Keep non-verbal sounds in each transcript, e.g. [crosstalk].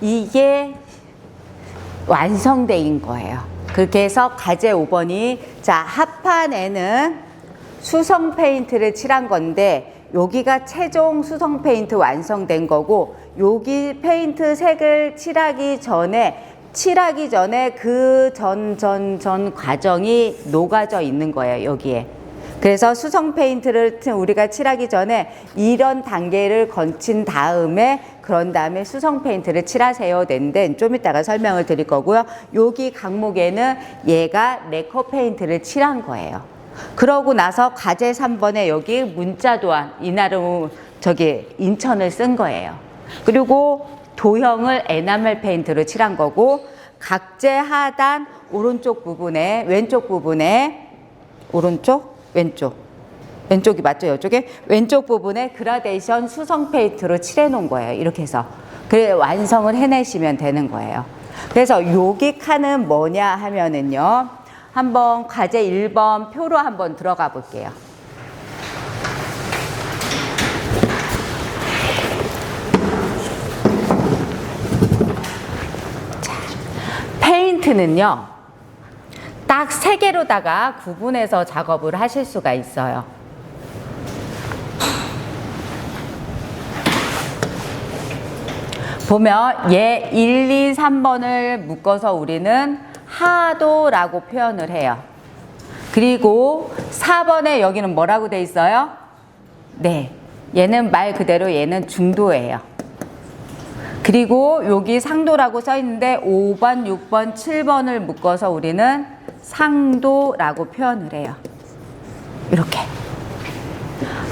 이게 완성된 거예요. 그렇게 해서 과제 5번이 자 합판에는 수성 페인트를 칠한 건데 여기가 최종 수성 페인트 완성된 거고 여기 페인트 색을 칠하기 전에 칠하기 전에 그 전 전 전 과정이 녹아져 있는 거예요 여기에 그래서 수성 페인트를 우리가 칠하기 전에 이런 단계를 거친 다음에 그런 다음에 수성 페인트를 칠하세요 된데 좀 이따가 설명을 드릴 거고요. 여기 강목에는 얘가 레커 페인트를 칠한 거예요. 그러고 나서 과제 3번에 여기 문자 도안 이날은 저기 인천을 쓴 거예요. 그리고 도형을 에나멜 페인트로 칠한 거고 각재 하단 오른쪽 부분에 왼쪽 부분에 오른쪽 왼쪽 왼쪽이 맞죠? 이쪽에? 왼쪽 부분에 그라데이션 수성 페인트로 칠해 놓은 거예요. 이렇게 해서. 그래 완성을 해내시면 되는 거예요. 그래서 여기 칸은 뭐냐 하면은요. 한번 과제 1번 표로 한번 들어가 볼게요. 자 페인트는요. 딱 세 개로다가 구분해서 작업을 하실 수가 있어요. 보면 얘 1, 2, 3번을 묶어서 우리는 하도라고 표현을 해요. 그리고 4번에 여기는 뭐라고 돼 있어요? 네. 얘는 말 그대로 얘는 중도예요. 그리고 여기 상도라고 써 있는데 5번, 6번, 7번을 묶어서 우리는 상도라고 표현을 해요. 이렇게.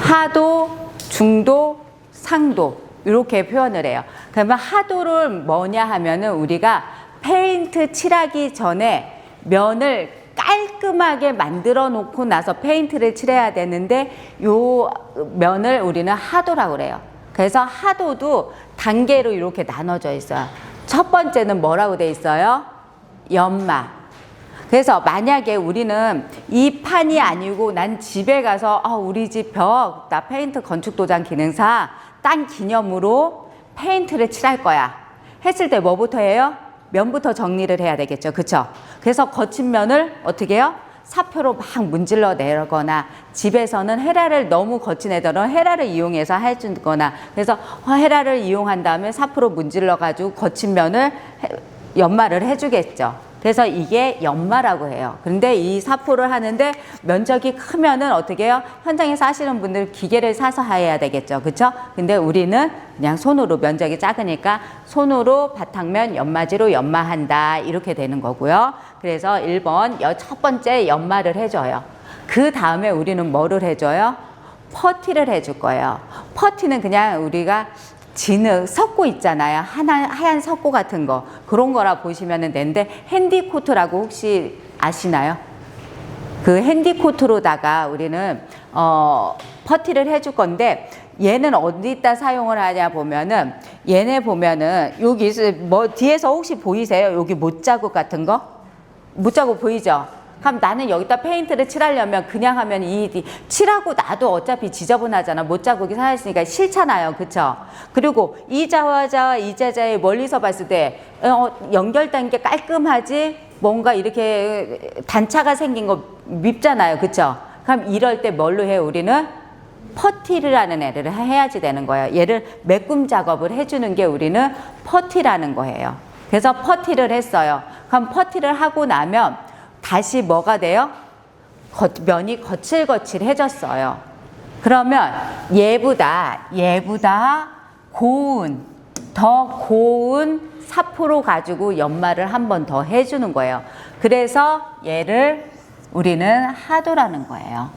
하도, 중도, 상도. 이렇게 표현을 해요. 그러면 하도를 뭐냐 하면은 우리가 페인트 칠하기 전에 면을 깔끔하게 만들어 놓고 나서 페인트를 칠해야 되는데 요 면을 우리는 하도라고 그래요. 그래서 하도도 단계로 이렇게 나눠져 있어요. 첫 번째는 뭐라고 돼 있어요? 연마. 그래서 만약에 우리는 이 판이 아니고 난 집에 가서 아, 우리 집 벽 나 페인트 건축 도장 기능사 딴 기념으로 페인트를 칠할 거야. 했을 때 뭐부터 해요? 면부터 정리를 해야 되겠죠. 그쵸? 그래서 거친 면을 어떻게 해요? 사표로 막 문질러 내거나 집에서는 헤라를 너무 거친 애들은 헤라를 이용해서 해주거나 그래서 헤라를 이용한 다음에 사표로 문질러 가지고 거친 면을 해- 연마를 해주겠죠. 그래서 이게 연마라고 해요. 근데 이 사포를 하는데 면적이 크면은 어떻게 해요? 현장에서 하시는 분들 기계를 사서 해야 되겠죠. 그쵸? 근데 우리는 그냥 손으로 면적이 작으니까 손으로 바탕면 연마지로 연마한다. 이렇게 되는 거고요. 그래서 1번 여- 첫 번째 연마를 해줘요. 그 다음에 우리는 뭐를 해줘요? 퍼티를 해줄 거예요. 퍼티는 그냥 우리가 진흙, 석고 있잖아요. 하나, 하얀 석고 같은 거. 그런 거라 보시면 되는데, 핸디코트라고 혹시 아시나요? 그 핸디코트로다가 우리는, 어, 퍼티를 해줄 건데, 얘는 어디다 사용을 하냐 보면은, 얘네 보면은, 여기, 있- 뭐, 뒤에서 혹시 보이세요? 여기 못자국 같은 거? 못자국 보이죠? 그럼 나는 여기다 페인트를 칠하려면 그냥 하면 이 이- 칠하고 나도 어차피 지저분하잖아. 못 자국이 살아있으니까 싫잖아요. 그쵸? 그리고 이 자화자와 이 자자의 멀리서 봤을 때 어, 연결된 게 깔끔하지 뭔가 이렇게 단차가 생긴 거 밉잖아요. 그쵸? 그럼 이럴 때 뭘로 해요? 우리는 퍼티라는 애를 해야지 되는 거예요. 얘를 메꿈 작업을 해주는 게 우리는 퍼티라는 거예요. 그래서 퍼티를 했어요. 그럼 퍼티를 하고 나면 다시 뭐가 돼요? 거- 면이 거칠거칠해졌어요. 그러면 얘보다 얘보다 고운 더 고운 사포로 가지고 연마를 한 번 더 해주는 거예요. 그래서 얘를 우리는 하도라는 거예요.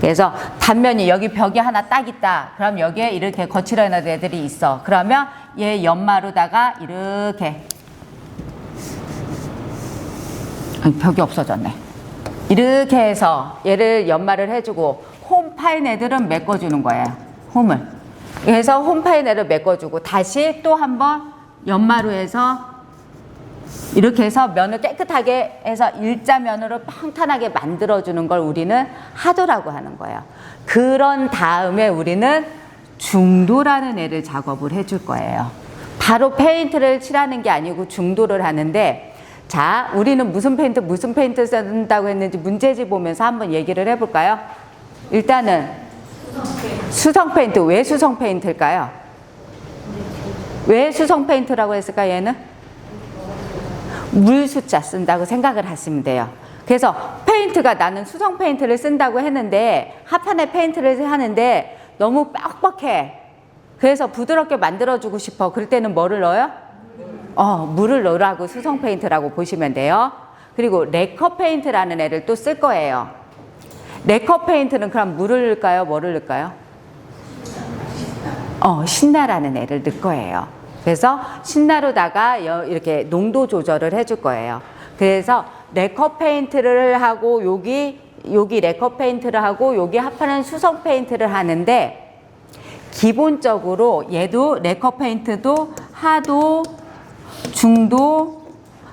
그래서 단면이 여기 벽이 하나 딱 있다. 그럼 여기에 이렇게 거칠어진 애들이 있어. 그러면 얘 연마로다가 이렇게 벽이 없어졌네. 이렇게 해서 얘를 연마를 해주고 홈 파인 애들은 메꿔주는 거예요. 홈을. 그래서 홈 파인 애를 메꿔주고 다시 또 한번 연마로 해서 이렇게 해서 면을 깨끗하게 해서 일자면으로 평탄하게 만들어주는 걸 우리는 하도라고 하는 거예요. 그런 다음에 우리는 중도라는 애를 작업을 해줄 거예요. 바로 페인트를 칠하는 게 아니고 중도를 하는데 자, 우리는 무슨 페인트 무슨 페인트 쓴다고 했는지 문제집 보면서 한번 얘기를 해볼까요? 일단은 수성 페인트 왜 수성 페인트일까요? 왜 수성 페인트라고 했을까 얘는? 물 숫자 쓴다고 생각을 하시면 돼요. 그래서 페인트가 나는 수성 페인트를 쓴다고 했는데 합판에 페인트를 하는데 너무 뻑뻑해. 그래서 부드럽게 만들어주고 싶어. 그럴 때는 뭐를 넣어요? 어, 물을 넣으라고 수성 페인트라고 보시면 돼요. 그리고 레커 페인트라는 애를 또 쓸 거예요. 레커 페인트는 그럼 물을 넣을까요? 뭐를 넣을까요? 어, 신나라는 애를 넣을 거예요. 그래서 신나로다가 여- 이렇게 농도 조절을 해줄 거예요. 그래서 레커 페인트를 하고 여기 여기 레커 페인트를 하고 여기 합하는 수성 페인트를 하는데 기본적으로 얘도 레커 페인트도 하도 중도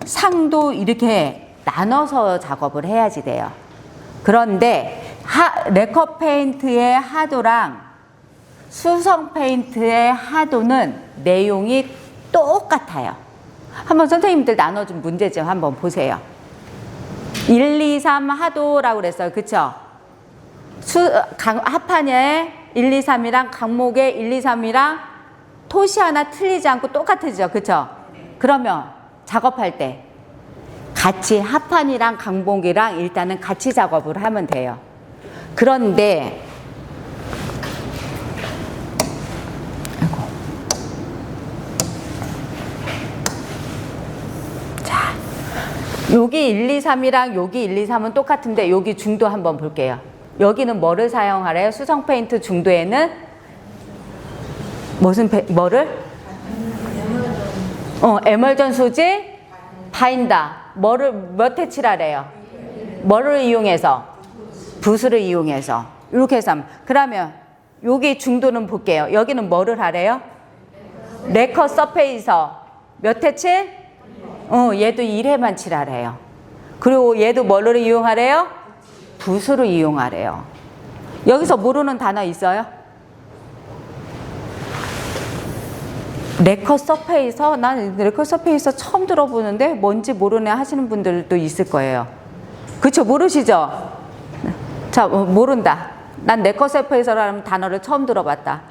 상도 이렇게 나눠서 작업을 해야지 돼요. 그런데 하, 레커 페인트의 하도랑 수성 페인트의 하도는 내용이 똑같아요. 한번 선생님들 나눠준 문제집 한번 보세요. 1, 2, 3 하도라고 그랬어요. 그쵸? 수, 강, 합판에 1, 2, 3이랑 강목에 1, 2, 3이랑 토시 하나 틀리지 않고 똑같으죠. 그쵸? 그러면 작업할 때 같이 합판이랑 강목이랑 일단은 같이 작업을 하면 돼요. 그런데 자, 여기 1, 2, 3이랑 여기 1, 2, 3은 똑같은데 여기 중도 한번 볼게요. 여기는 뭐를 사용하래요? 수성 페인트 중도에는 무슨 페, 뭐를? 어, 에멀전 소지 바인다. 뭐를 몇회 칠하래요? 뭐를 이용해서? 붓을 이용해서. 이렇게 해서 하면. 그러면 여기 중도는 볼게요. 여기는 뭐를 하래요? 레커 서페이서 몇회 칠? 어, 얘도 1회만 칠하래요. 그리고 얘도 뭐를 이용하래요? 붓으로 이용하래요. 여기서 모르는 단어 있어요? 레커 서페이서 난 레커 서페이서 처음 들어보는데 뭔지 모르네 하시는 분들도 있을 거예요. 그렇죠? 모르시죠? 자, 어, 모른다. 난 레커 서페이서라는 단어를 처음 들어봤다.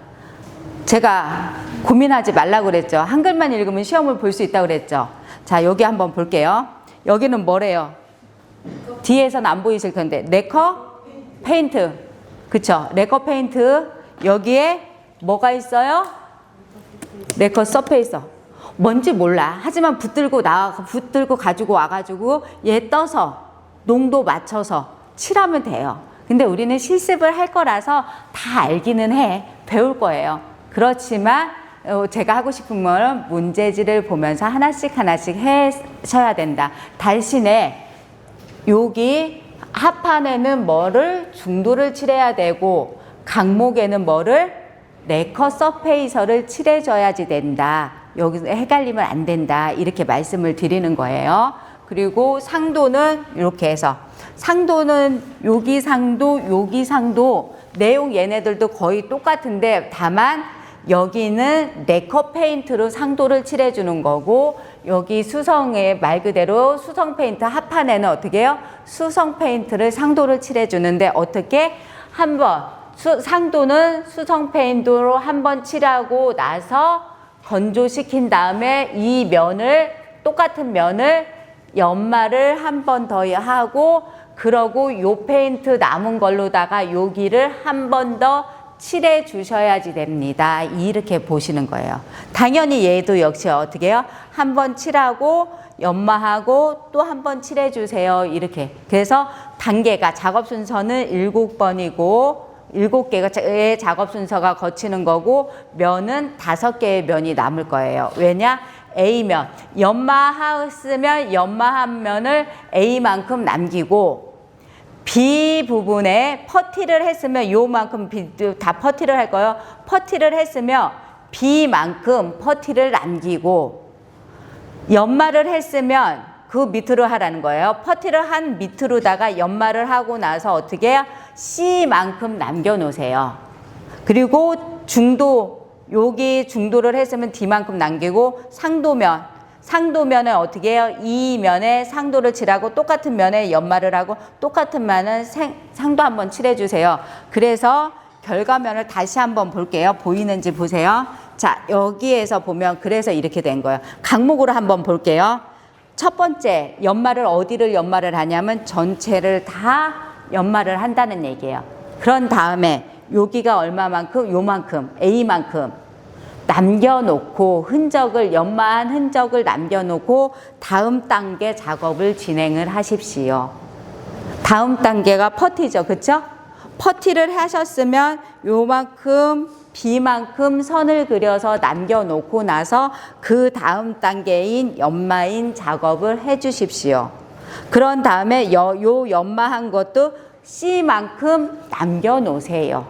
제가 고민하지 말라고 그랬죠. 한글만 읽으면 시험을 볼 수 있다고 그랬죠. 자, 여기 한번 볼게요. 여기는 뭐래요? 뒤에서는 안 보이실 텐데. 레커 페인트. 그쵸? 레커 페인트. 여기에 뭐가 있어요? 레커 서페이서. 뭔지 몰라. 하지만 붙들고 나와, 붙들고 가지고 와가지고 얘 떠서 농도 맞춰서 칠하면 돼요. 근데 우리는 실습을 할 거라서 다 알기는 해. 배울 거예요. 그렇지만 어, 제가 하고 싶은 건 문제지를 보면서 하나씩 하나씩 해셔야 된다. 대신에 여기 합판에는 뭐를 중도를 칠해야 되고 강목에는 뭐를 레커 서페이서를 칠해줘야지 된다. 여기서 헷갈리면 안 된다. 이렇게 말씀을 드리는 거예요. 그리고 상도는 이렇게 해서 상도는 여기 상도 여기 상도 내용 얘네들도 거의 똑같은데 다만 여기는 네커 페인트로 상도를 칠해주는 거고 여기 수성에 말 그대로 수성 페인트 합판에는 어떻게 해요? 수성 페인트를 상도를 칠해주는데 어떻게 한번 수, 상도는 수성 페인트로 한 번 칠하고 나서 건조시킨 다음에 이 면을 똑같은 면을 연마를 한 번 더 하고 그러고 요 페인트 남은 걸로다가 여기를 한 번 더 칠해 주셔야지 됩니다. 이렇게 보시는 거예요. 당연히 얘도 역시 어떻게 해요? 한 번 칠하고 연마하고 또 한 번 칠해 주세요. 이렇게. 그래서 단계가 작업 순서는 일곱 번이고 일곱 개의 작업 순서가 거치는 거고 면은 다섯 개의 면이 남을 거예요. 왜냐? A면 연마하였으면 연마한 면을 A만큼 남기고 B 부분에 퍼티를 했으면 요만큼 B, 다 퍼티를 할 거예요. 퍼티를 했으면 B만큼 퍼티를 남기고 연마를 했으면 그 밑으로 하라는 거예요. 퍼티를 한 밑으로다가 연마를 하고 나서 어떻게 해요? C만큼 남겨 놓으세요. 그리고 중도 여기 중도를 했으면 D만큼 남기고 상도면 상도면은 어떻게 해요? 이 면에 상도를 칠하고 똑같은 면에 연마를 하고 똑같은 면은 생- 상도 한번 칠해 주세요. 그래서 결과면을 다시 한번 볼게요. 보이는지 보세요. 자, 여기에서 보면 그래서 이렇게 된 거예요. 강목으로 한번 볼게요. 첫 번째, 연마를 어디를 연마를 하냐면 전체를 다 연마를 한다는 얘기예요. 그런 다음에 여기가 얼마만큼? 요만큼, A만큼 남겨놓고 흔적을, 연마한 흔적을 남겨놓고 다음 단계 작업을 진행을 하십시오. 다음 단계가 퍼티죠. 그쵸? 퍼티를 하셨으면 요만큼 비만큼 선을 그려서 남겨놓고 나서 그 다음 단계인 연마인 작업을 해 주십시오. 그런 다음에 여, 요 연마한 것도 C만큼 남겨놓으세요.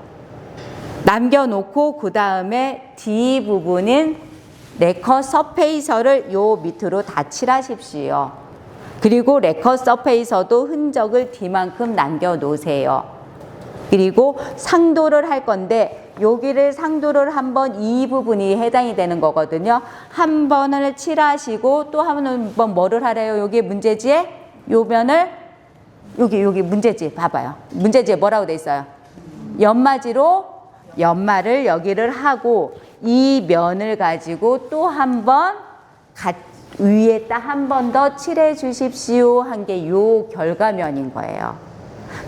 남겨놓고 그 다음에 D 부분인 레커 서페이서를 요 밑으로 다 칠하십시오. 그리고 레커 서페이서도 흔적을 D만큼 남겨놓으세요. 그리고 상도를 할 건데 여기를 상도를 한번 이 부분이 해당이 되는 거거든요. 한 번을 칠하시고 또 한 번 뭐를 하래요? 여기 문제지에 요 면을 여기 여기 문제지 봐봐요. 문제지에 뭐라고 돼 있어요? 연마지로 연마를 여기를 하고 이 면을 가지고 또 한 번 위에다 한 번 더 칠해 주십시오 한 게 요 결과면인 거예요.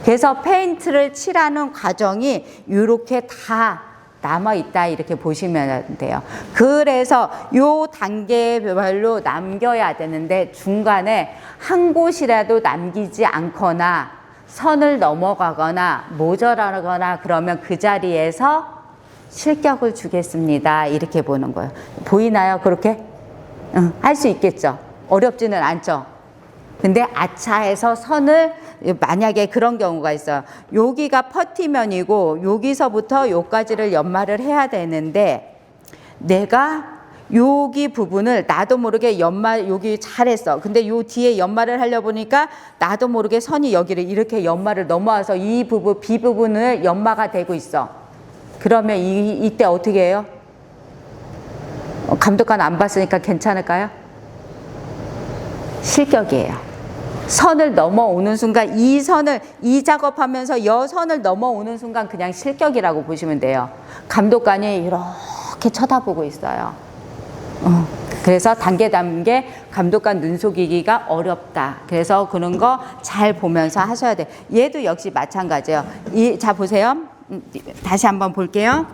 그래서 페인트를 칠하는 과정이 이렇게 다 남아 있다 이렇게 보시면 돼요. 그래서 요 단계별로 남겨야 되는데 중간에 한 곳이라도 남기지 않거나 선을 넘어가거나 모자라거나 그러면 그 자리에서 실격을 주겠습니다. 이렇게 보는 거예요. 보이나요? 그렇게? 응, 할 수 있겠죠. 어렵지는 않죠. 근데 아차해서 선을 만약에 그런 경우가 있어요. 여기가 퍼티면이고 여기서부터 요까지를 연마를 해야 되는데 내가 여기 부분을 나도 모르게 연마 여기 잘했어. 근데 요 뒤에 연마를 하려 보니까 나도 모르게 선이 여기를 이렇게 연마를 넘어와서 이 부분 B 부분을 연마가 되고 있어. 그러면 이 이때 어떻게 해요? 어, 감독관 안 봤으니까 괜찮을까요? 실격이에요. 선을 넘어오는 순간 이 선을 이 작업하면서 여 선을 넘어오는 순간 그냥 실격이라고 보시면 돼요. 감독관이 이렇게 쳐다보고 있어요. 어, 그래서 단계 단계 감독관 눈 속이기가 어렵다. 그래서 그런 거 잘 보면서 하셔야 돼. 얘도 역시 마찬가지예요. 이, 자 보세요. 음, 다시 한번 볼게요.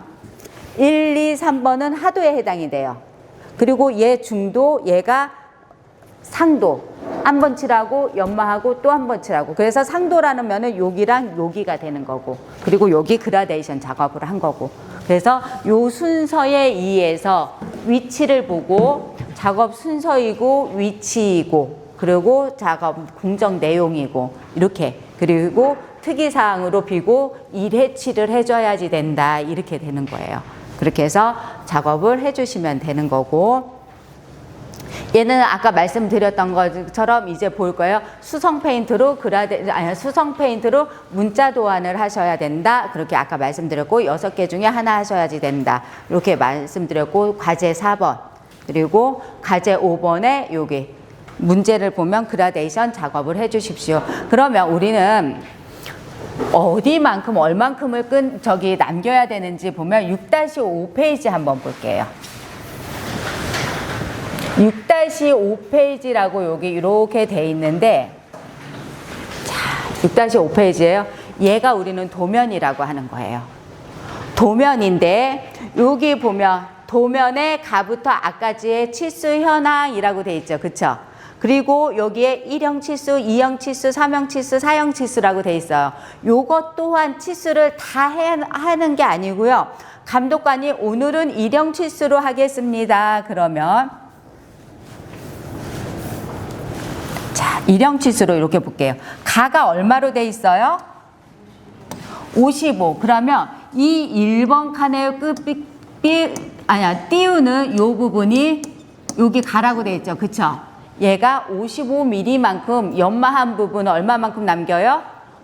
1, 2, 3번은 하도에 해당이 돼요. 그리고 얘 중도, 얘가 상도. 한 번 칠하고 연마하고 또 한 번 칠하고. 그래서 상도라는 면은 여기랑 여기가 되는 거고. 그리고 여기 그라데이션 작업을 한 거고. 그래서 요 순서에 의해서 위치를 보고 작업 순서이고 위치이고 그리고 작업 공정 내용이고 이렇게 그리고 특이사항으로 비고 일회치를 해줘야지 된다 이렇게 되는 거예요. 그렇게 해서 작업을 해주시면 되는 거고 얘는 아까 말씀드렸던 것처럼 이제 볼 거예요. 수성 페인트로 그라데 아니 수성 페인트로 문자 도안을 하셔야 된다. 그렇게 아까 말씀드렸고 여섯 개 중에 하나 하셔야지 된다. 이렇게 말씀드렸고 과제 4번 그리고 과제 5번에 여기 문제를 보면 그라데이션 작업을 해 주십시오. 그러면 우리는 어디만큼 얼만큼을 끈 저기 남겨야 되는지 보면 6-5페이지 한번 볼게요. 6-5페이지라고 여기 이렇게 돼 있는데 자, 6-5페이지예요. 얘가 우리는 도면이라고 하는 거예요. 도면인데 여기 보면 도면에 가부터 아까지의 치수 현황이라고 돼 있죠. 그쵸? 그리고 여기에 1형 치수, 2형 치수, 3형 치수, 4형 치수라고 돼 있어요. 요것 또한 치수를 다 해, 하는 게 아니고요. 감독관이 오늘은 1형 치수로 하겠습니다. 그러면 자, 1형 치수로 이렇게 볼게요. 가가 얼마로 돼 있어요? 55. 그러면 이 1번 칸의 끝, 삐, 삐, 아니야, 띄우는 요 부분이 여기 가라고 돼 있죠. 그쵸? 얘가 55mm만큼 연마한 부분은 얼마만큼 남겨요?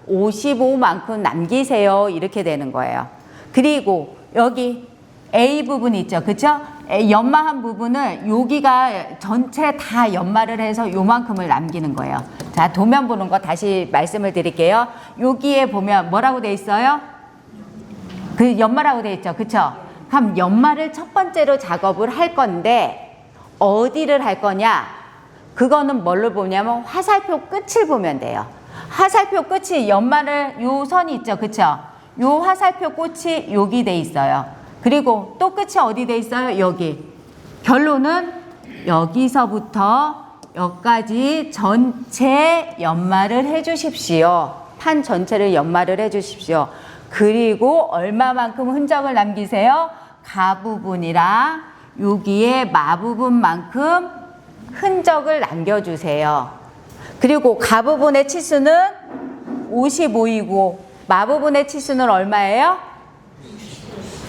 55만큼 남기세요. 이렇게 되는 거예요. 그리고 여기 A 부분 있죠. 그쵸? 에, 연마한 부분을 여기가 전체 다 연마를 해서 요만큼을 남기는 거예요. 자, 도면 보는 거 다시 말씀을 드릴게요. 여기에 보면 뭐라고 돼 있어요? 그 연마라고 돼 있죠. 그쵸? 그럼 연마를 첫 번째로 작업을 할 건데 어디를 할 거냐? 그거는 뭘로 보냐면 화살표 끝을 보면 돼요. 화살표 끝이 연마를 요 선이 있죠. 그쵸? 요 화살표 끝이 여기 돼 있어요. 그리고 또 끝이 어디 돼 있어요? 여기. 결론은 여기서부터 여기까지 전체 연마를 해 주십시오. 판 전체를 연마를 해 주십시오. 그리고 얼마만큼 흔적을 남기세요? 가 부분이랑 여기에 마 부분만큼 흔적을 남겨주세요. 그리고 가 부분의 치수는 55이고 마 부분의 치수는 얼마예요?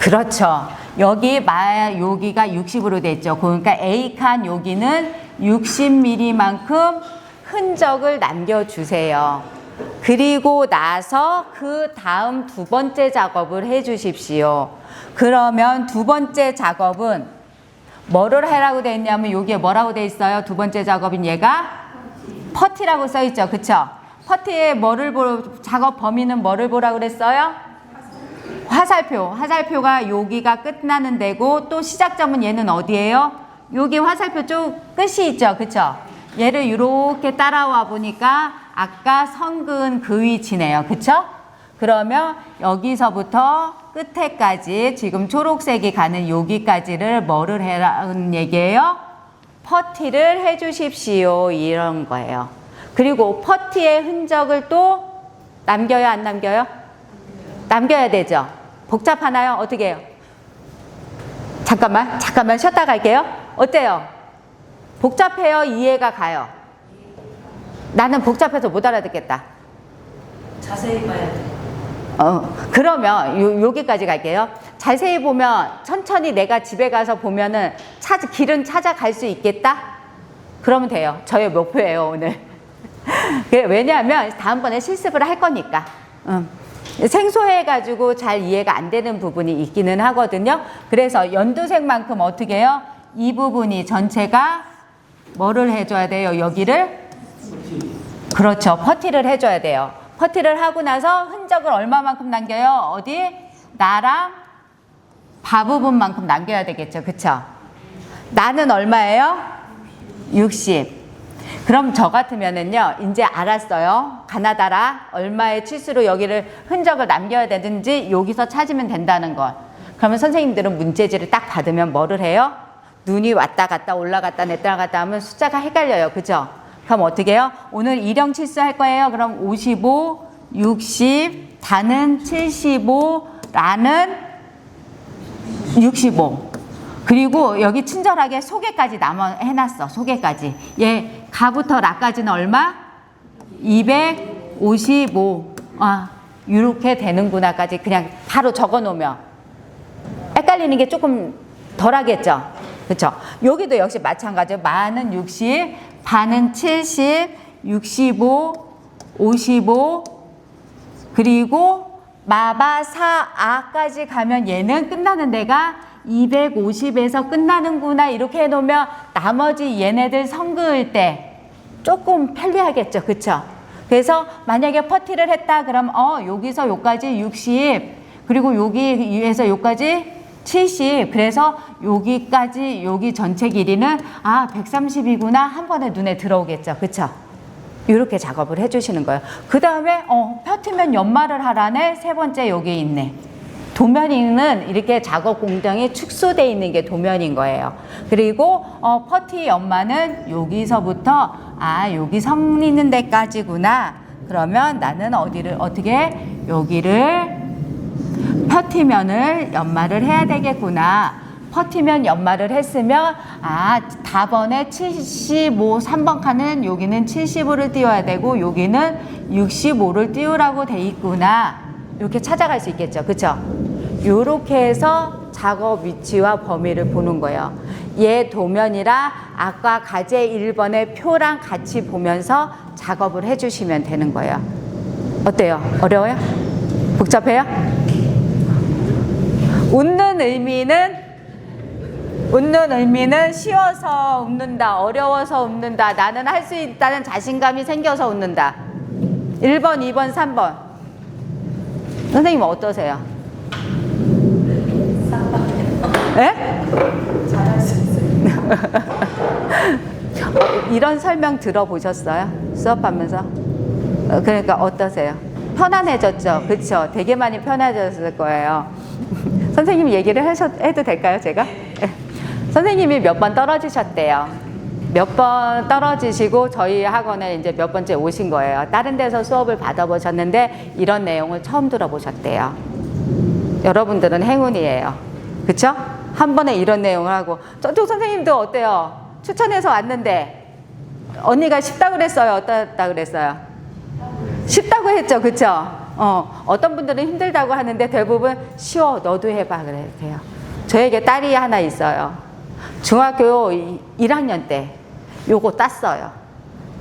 그렇죠. 여기 마 여기가 60으로 됐죠. 그러니까 A 칸 여기는 60mm만큼 흔적을 남겨주세요. 그리고 나서 그 다음 두 번째 작업을 해 주십시오. 그러면 두 번째 작업은 뭐를 하라고 돼 있냐면 여기에 뭐라고 돼 있어요? 두 번째 작업인 얘가 퍼티라고 써 있죠. 그쵸? 퍼티에 뭐를 보 작업 범위는 뭐를 보라고 그랬어요? 화살표. 화살표가 여기가 끝나는 데고 또 시작점은 얘는 어디예요? 여기 화살표 쪽 끝이 있죠. 그쵸? 얘를 이렇게 따라와 보니까 아까 성근 그 위치네요. 그쵸? 그러면 여기서부터 끝에까지 지금 초록색이 가는 여기까지를 뭐를 해라는 얘기예요? 퍼티를 해 주십시오. 이런 거예요. 그리고 퍼티의 흔적을 또 남겨요? 안 남겨요? 남겨야 되죠. 복잡하나요? 어떻게 해요? 잠깐만, 잠깐만 쉬었다 갈게요. 어때요? 복잡해요? 이해가 가요? 나는 복잡해서 못 알아듣겠다. 자세히 봐야 돼. 어, 그러면 요, 여기까지 갈게요. 자세히 보면 천천히 내가 집에 가서 보면은 찾, 길은 찾아갈 수 있겠다? 그러면 돼요. 저의 목표예요, 오늘. [laughs] 왜냐하면 다음번에 실습을 할 거니까. 음. 생소해가지고 잘 이해가 안 되는 부분이 있기는 하거든요. 그래서 연두색만큼 어떻게 해요? 이 부분이 전체가 뭐를 해줘야 돼요? 여기를? 그렇죠. 퍼티를 해줘야 돼요. 퍼티를 하고 나서 흔적을 얼마만큼 남겨요? 어디? 나랑 바 부분만큼 남겨야 되겠죠. 그쵸? 나는 얼마예요? 60. 그럼 저 같으면은요, 이제 알았어요. 가나다라 얼마의 치수로 여기를 흔적을 남겨야 되든지 여기서 찾으면 된다는 걸. 그러면 선생님들은 문제지를 딱 받으면 뭐를 해요? 눈이 왔다 갔다 올라갔다 냈다 갔다 하면 숫자가 헷갈려요. 그죠? 그럼 어떻게 해요? 오늘 일형 치수 할 거예요. 그럼 55, 60, 다는 75, 라는 65. 그리고 여기 친절하게 소개까지 남아 해놨어. 소개까지. 얘 가부터 라까지는 얼마? 255. 아, 이렇게 되는구나까지 그냥 바로 적어 놓으면 헷갈리는 게 조금 덜 하겠죠. 그렇죠? 여기도 역시 마찬가지예요. 마는 60, 반은 70, 65, 55, 그리고 마바사아까지 가면 얘는 끝나는 데가 250에서 끝나는구나 이렇게 해놓으면 나머지 얘네들 성그을 때 조금 편리하겠죠. 그쵸? 그래서 만약에 퍼티를 했다 그럼 어 여기서 여기까지 60 그리고 여기에서 여기까지 70 그래서 여기까지 여기 전체 길이는 아 130이구나 한 번에 눈에 들어오겠죠. 그쵸? 이렇게 작업을 해주시는 거예요. 그 다음에 어 펴트면 연마를 하라네. 세 번째 여기 있네. 도면이는 이렇게 작업 공정이 축소되어 있는 게 도면인 거예요. 그리고 어, 퍼티 연마는 여기서부터 아 여기 성 있는 데까지구나. 그러면 나는 어디를 어떻게 여기를 퍼티면을 연마를 해야 되겠구나. 퍼티면 연마를 했으면 아 답번에 75 3번 칸은 여기는 75를 띄워야 되고 여기는 65를 띄우라고 돼 있구나 이렇게 찾아갈 수 있겠죠. 그쵸? 요렇게 해서 작업 위치와 범위를 보는 거예요. 얘 도면이라 아까 가제 1번의 표랑 같이 보면서 작업을 해주시면 되는 거예요. 어때요? 어려워요? 복잡해요? 웃는 의미는 웃는 의미는 쉬워서 웃는다, 어려워서 웃는다, 나는 할 수 있다는 자신감이 생겨서 웃는다. 1번, 2번, 3번. 선생님 어떠세요? 예? 잘할 수 있어요. 어, [laughs] 이런 설명 들어보셨어요? 수업하면서? 어, 그러니까 어떠세요? 편안해졌죠? 그쵸? 되게 많이 편해졌을 거예요. [laughs] 선생님 얘기를 해서, 해도 될까요, 제가? 예. 선생님이 몇 번 떨어지셨대요. 몇 번 떨어지시고 저희 학원에 이제 몇 번째 오신 거예요. 다른 데서 수업을 받아보셨는데 이런 내용을 처음 들어보셨대요. 여러분들은 행운이에요. 그쵸? 한 번에 이런 내용을 하고 저쪽 선생님도 어때요? 추천해서 왔는데 언니가 쉽다 그랬어요? 어떻다 그랬어요? 쉽다고 했죠, 그쵸? 어, 어떤 분들은 힘들다고 하는데 대부분 쉬워, 너도 해봐 그래요. 저에게 딸이 하나 있어요. 중학교 1학년 때 요거 땄어요.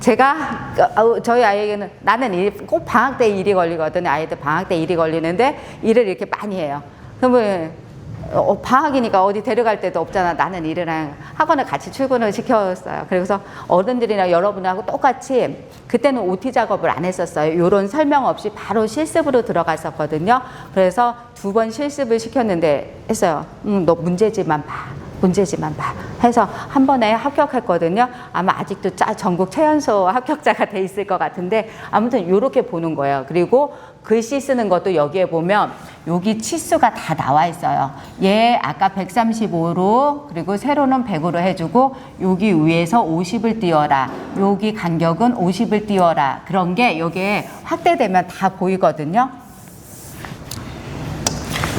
제가 어, 저희 아이에게는 나는 일, 꼭 방학 때 일이 걸리거든요. 아이들 방학 때 일이 걸리는데 일을 이렇게 많이 해요. 그러면 어, 방학이니까 어디 데려갈 데도 없잖아. 나는 일을 한 학원을 같이 출근을 시켰어요. 그래서 어른들이나 여러분하고 똑같이 그때는 OT 작업을 안 했었어요. 이런 설명 없이 바로 실습으로 들어갔었거든요. 그래서 두 번 실습을 시켰는데 했어요. 음, 너 문제지만 봐. 문제지만 봐. 해서 한 번에 합격했거든요. 아마 아직도 짜 전국 최연소 합격자가 돼 있을 것 같은데 아무튼 이렇게 보는 거예요. 그리고 글씨 쓰는 것도 여기에 보면 여기 치수가 다 나와 있어요. 얘 아까 135로 그리고 세로는 100으로 해주고 여기 위에서 50을 띄워라. 여기 간격은 50을 띄워라. 그런 게 여기에 확대되면 다 보이거든요.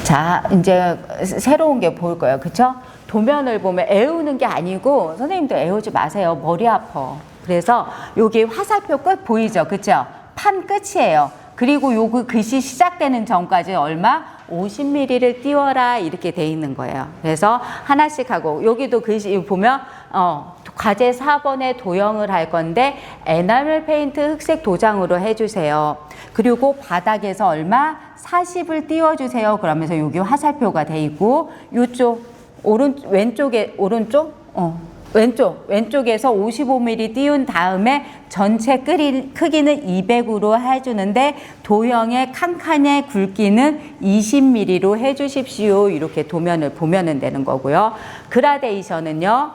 자, 이제 새로운 게 보일 거예요. 그쵸? 도면을 보면 애우는 게 아니고, 선생님도 애우지 마세요. 머리 아파. 그래서 여기 화살표 끝 보이죠? 그쵸? 판 끝이에요. 그리고 요거 글씨 시작되는 전까지 얼마? 50mm를 띄워라. 이렇게 돼 있는 거예요. 그래서 하나씩 하고, 여기도 글씨 보면, 어, 과제 4번에 도형을 할 건데, 에나멜 페인트 흑색 도장으로 해주세요. 그리고 바닥에서 얼마? 40을 띄워주세요. 그러면서 여기 화살표가 돼 있고, 요쪽, 오른, 왼쪽에, 오른쪽? 어. 왼쪽, 왼쪽에서 55mm 띄운 다음에 전체 끄리, 크기는 200으로 해주는데 도형의 칸칸의 굵기는 20mm로 해주십시오. 이렇게 도면을 보면 되는 거고요. 그라데이션은요,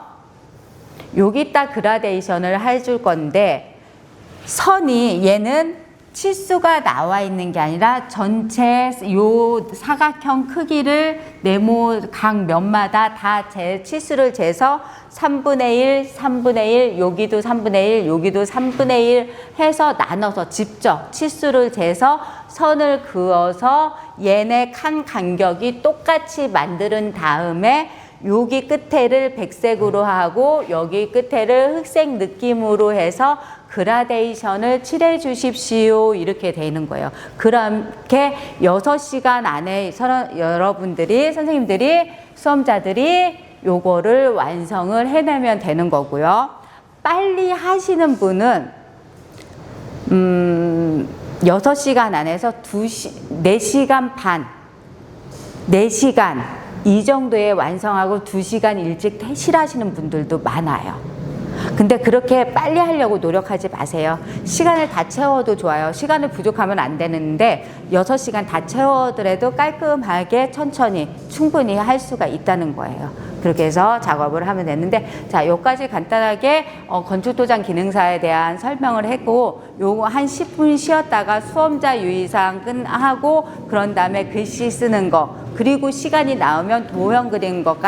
여기 딱 그라데이션을 해줄 건데 선이 얘는 치수가 나와 있는 게 아니라 전체 요 사각형 크기를 네모 각 면마다 다 재, 치수를 재서 3분의 1, 3분의 1, 여기도 3분의 1, 여기도 3분의 1 해서 나눠서 직접 치수를 재서 선을 그어서 얘네 칸 간격이 똑같이 만드는 다음에 여기 끝에를 백색으로 하고 여기 끝에를 흑색 느낌으로 해서 그라데이션을 칠해 주십시오. 이렇게 되는 거예요. 그렇게 6시간 안에 서로- 여러분들이, 선생님들이, 수험자들이 요거를 완성을 해내면 되는 거고요. 빨리 하시는 분은, 음, 6시간 안에서 2시, 4시간 반, 4시간 이 정도에 완성하고 2시간 일찍 퇴실하시는 분들도 많아요. 근데 그렇게 빨리 하려고 노력하지 마세요. 시간을 다 채워도 좋아요. 시간을 부족하면 안 되는데 6시간 다 채워더라도 깔끔하게 천천히 충분히 할 수가 있다는 거예요. 그렇게 해서 작업을 하면 되는데 자, 요까지 간단하게 어, 건축도장 기능사에 대한 설명을 했고 요거 한 10분 쉬었다가 수험자 유의사항 끝하고 그런 다음에 글씨 쓰는 거 그리고 시간이 나오면 도형 그리는 것까지